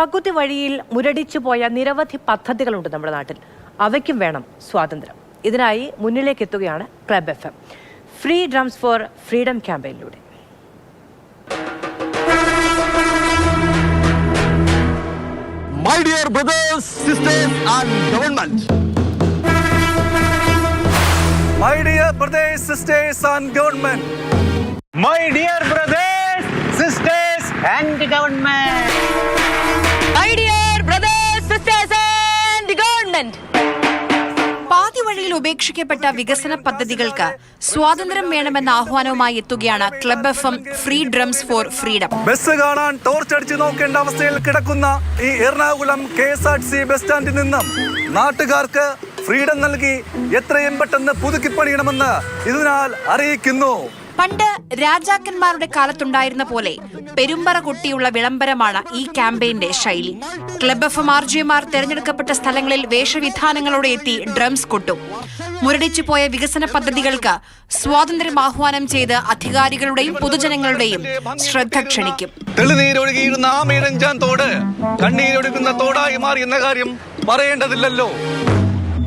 പകുതി വഴിയിൽ മുരടിച്ചു പോയ നിരവധി പദ്ധതികളുണ്ട് നമ്മുടെ നാട്ടിൽ. അവയ്ക്കും വേണം സ്വാതന്ത്ര്യം. ഇതിനായി മുന്നിലേക്ക് എത്തുകയാണ് club F M. Free drums for freedom ക്യാമ്പയിനിലൂടെ. My dear brothers, sisters, and government. വഴിയിൽ ഉപേക്ഷിക്കപ്പെട്ട വികസന പദ്ധതികൾക്ക് സ്വാതന്ത്ര്യം വേണമെന്ന ആഹ്വാനവുമായി എത്തുകയാണ് club F M free drums for freedom. Bus കാണാൻ ടോർച്ച് അടിച്ചു നോക്കേണ്ട അവസ്ഥയിൽ കിടക്കുന്ന ഈ Ernakulam K S R C bus സ്റ്റാൻഡിൽ നിന്നും നാട്ടുകാർക്ക് ഫ്രീഡം നൽകി എത്രയും പെട്ടെന്ന് പുതുക്കിപ്പണിയണമെന്ന് ഇതിനാൽ അറിയിക്കുന്നു. പണ്ട് രാജാക്കന്മാരുടെ കാലത്തുണ്ടായിരുന്ന പോലെ പെരുമ്പറ കൊട്ടിയുള്ള വിളംബരമാണ് ഈ ക്യാമ്പയിന്റെ ശൈലി. ക്ലബ് എഫ് എം തെരഞ്ഞെടുക്കപ്പെട്ട സ്ഥലങ്ങളിൽ വേഷവിധാനങ്ങളോടെ എത്തി ഡ്രംസ് കൊട്ടും. മുരടിച്ചു പോയ വികസന പദ്ധതികൾക്ക് സ്വാതന്ത്ര്യം ആഹ്വാനം ചെയ്ത് അധികാരികളുടെയും പൊതുജനങ്ങളുടെയും ശ്രദ്ധ ക്ഷണിക്കും. തെളിനീരൊഴുകിയിരുന്ന ആ തോട് തോടായി കാര്യം പറയേണ്ടതില്ലല്ലോ.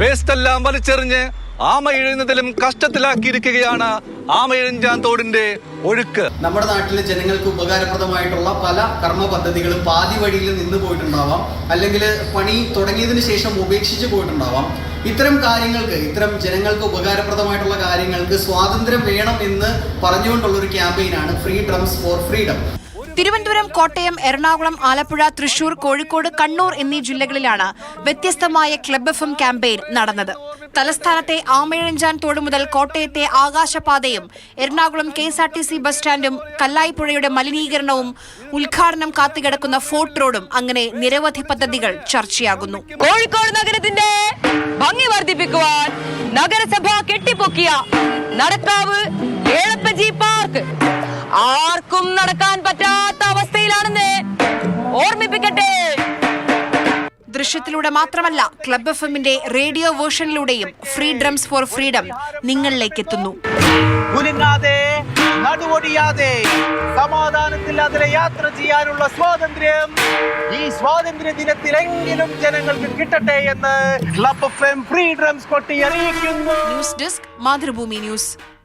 വേസ്റ്റ് വലിച്ചെറിഞ്ഞ് ആമ എഴുന്നതിലും കഷ്ടത്തിലാക്കിയിരിക്കുകയാണ് ആമ എഴുഞ്ചാൻ തോടിന്റെ ഒഴുക്ക്. നമ്മുടെ നാട്ടിലെ ജനങ്ങൾക്ക് ഉപകാരപ്രദമായിട്ടുള്ള പല കർമ്മ പദ്ധതികളും പാതി വഴിയിൽ നിന്ന് പോയിട്ടുണ്ടാവാം. അല്ലെങ്കിൽ പണി തുടങ്ങിയതിന് ശേഷം ഉപേക്ഷിച്ച് പോയിട്ടുണ്ടാവാം. ഇത്തരം കാര്യങ്ങൾക്ക് ഇത്തരം ജനങ്ങൾക്ക് ഉപകാരപ്രദമായിട്ടുള്ള കാര്യങ്ങൾക്ക് സ്വാതന്ത്ര്യം വേണം എന്ന് പറഞ്ഞുകൊണ്ടുള്ള ഒരു ക്യാമ്പയിനാണ് free drums for freedom. Thiruvananthapuram Kottayam Ernakulam Alappuzha Thrissur Kozhikode Kannur എന്നീ ജില്ലകളിലാണ് വ്യത്യസ്തമായ ക്ലബ് എഫ് എം ക്യാമ്പയിൻ നടന്നത്. തലസ്ഥാനത്തെ ആമയിഴഞ്ചാൻ തോട് മുതൽ കോട്ടയത്തെ ആകാശപാതയും Ernakulam K S R T C bus സ്റ്റാൻഡും കല്ലായിപ്പുഴയുടെ മലിനീകരണവും ഉദ്ഘാടനം കാത്തുകിടക്കുന്ന ഫോർട്ട് റോഡും അങ്ങനെ നിരവധി പദ്ധതികൾ ചർച്ചയാകുന്നു. കോഴിക്കോട് നഗരത്തിന്റെ ഭംഗി വർദ്ധിപ്പിക്കുവാൻ നഗരസഭ കെട്ടിപ്പൊക്കിയ നടക്കാവ് പാർക്ക്. ആർക്കും നടക്കാൻ പറ്റാത്ത ദൃശ്യത്തിലൂടെ മാത്രമല്ല ക്ലബ് എഫ് എമ്മിന്റെ റേഡിയോ വേർഷനിലൂടെയും ഫ്രീ ഡ്രംസ് ഫോർ ഫ്രീഡം നിങ്ങളിലേക്ക് എത്തുന്നു നടുവൊടിയാതെ സമാധാനത്തിൽ അതിലെ യാത്ര ചെയ്യാനുള്ള സ്വാതന്ത്ര്യം ഈ സ്വാതന്ത്ര്യ ദിനത്തിലെങ്കിലും ജനങ്ങൾക്ക് കിട്ടട്ടെ എന്ന് club F M free drums കൊട്ടി അറിയിക്കുന്നു ന്യൂസ് ഡെസ്ക് മാതൃഭൂമി ന്യൂസ്